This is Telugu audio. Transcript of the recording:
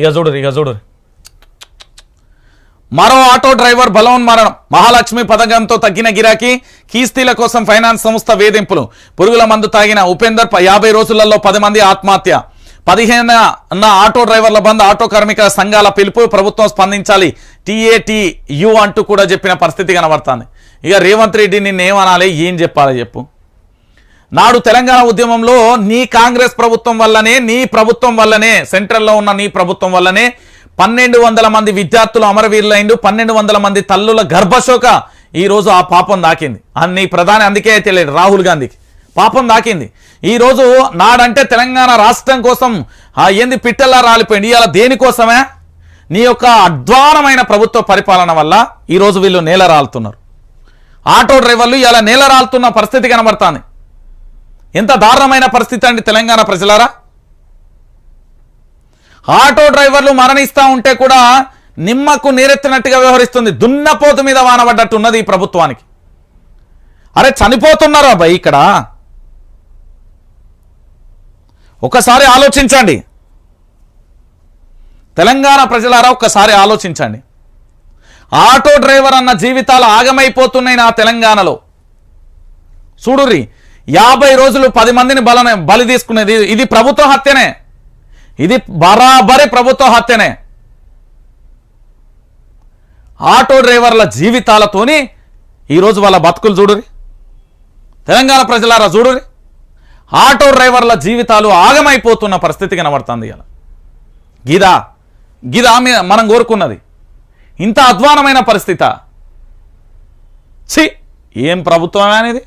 ఇక చూడరు ఇక చూడరు మరో ఆటో డ్రైవర్ బలవన్మరణం మహాలక్ష్మి పథకంతో తగ్గిన గిరాకీ కీస్తీల కోసం ఫైనాన్స్ సంస్థ వేధింపులు. పురుగుల మందు తాగిన ఉపేందర్ యాభై రోజులలో పది మంది ఆత్మహత్య. పదిహేను అన్న ఆటో డ్రైవర్ల బంద్ ఆటో కార్మికుల సంఘాల పిలుపు ప్రభుత్వం స్పందించాలి. టీఏటీయు అంటూ కూడా చెప్పిన పరిస్థితి కనబడుతుంది. ఇక రేవంత్ రెడ్డి నిన్నేమనాలి ఏం చెప్పాలి చెప్పు. నాడు తెలంగాణ ఉద్యమంలో నీ కాంగ్రెస్ ప్రభుత్వం వల్లనే నీ ప్రభుత్వం వల్లనే సెంట్రల్లో ఉన్న నీ ప్రభుత్వం వల్లనే పన్నెండు వందల మంది విద్యార్థులు అమరవీరులైండు పన్నెండు వందల మంది తల్లుల గర్భశోక ఈరోజు ఆ పాపం దాకింది. అన్ని ప్రధాని అందుకే తెలియదు రాహుల్ గాంధీకి. పాపం దాకింది. ఈరోజు నాడంటే తెలంగాణ రాష్ట్రం కోసం ఆ ఏంది పిట్టల్లా రాలిపోయింది. ఇలా దేనికోసమే? నీ యొక్క అధ్వానమైన ప్రభుత్వ పరిపాలన వల్ల ఈరోజు వీళ్ళు నేల రాలుతున్నారు. ఆటో డ్రైవర్లు ఇలా నేల రాలుతున్న పరిస్థితి కనబడుతుంది. ఎంత దారుణమైన పరిస్థితి అండి తెలంగాణ ప్రజలారా? ఆటో డ్రైవర్లు మరణిస్తూ ఉంటే కూడా నిమ్మకు నీరెత్తినట్టుగా వ్యవహరిస్తుంది. దున్నపోతు మీద వానబడ్డట్టు ఉన్నది ఈ ప్రభుత్వానికి. అరే చనిపోతున్నారా భయ్ ఇక్కడ? ఒకసారి ఆలోచించండి. తెలంగాణ ప్రజలారా ఒక్కసారి ఆలోచించండి. ఆటో డ్రైవర్ అన్న జీవితాలు ఆగమైపోతున్నాయి నా తెలంగాణలో. చూడుర్రి యాభై రోజులు పది మందిని బల బలి తీసుకునేది ఇది ప్రభుత్వ హత్యనే. ఇది బరాబరి ప్రభుత్వ హత్యనే. ఆటో డ్రైవర్ల జీవితాలతోని ఈరోజు వాళ్ళ బతుకులు చూడురి. తెలంగాణ ప్రజలారా చూడురి. ఆటో డ్రైవర్ల జీవితాలు ఆగమైపోతున్న పరిస్థితి కనబడుతుంది ఇలా గిదా గిదా మనం కోరుకున్నది. ఇంత అధ్వానమైన పరిస్థితి. ఛీ ఏం ప్రభుత్వం అనేది?